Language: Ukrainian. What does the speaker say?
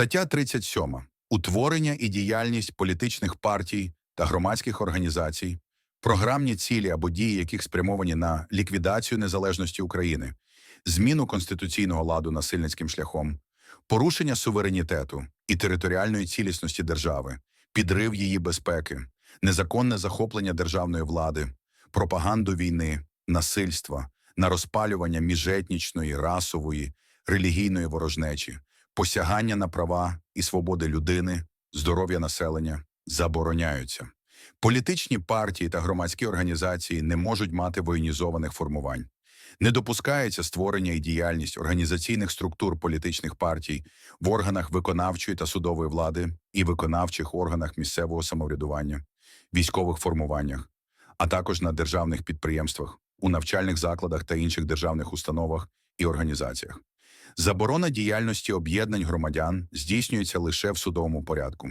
Стаття 37. Утворення і діяльність політичних партій та громадських організацій, програмні цілі або дії, яких спрямовані на ліквідацію незалежності України, зміну конституційного ладу насильницьким шляхом, порушення суверенітету і територіальної цілісності держави, підрив її безпеки, незаконне захоплення державної влади, пропаганду війни, насильства, на розпалювання міжетнічної, расової, релігійної ворожнечі, посягання на права і свободи людини, здоров'я населення забороняються. Політичні партії та громадські організації не можуть мати воєнізованих формувань. Не допускається створення і діяльність організаційних структур політичних партій в органах виконавчої та судової влади і виконавчих органах місцевого самоврядування, військових формуваннях, а також на державних підприємствах, у навчальних закладах та інших державних установах і організаціях. Заборона діяльності об'єднань громадян здійснюється лише в судовому порядку.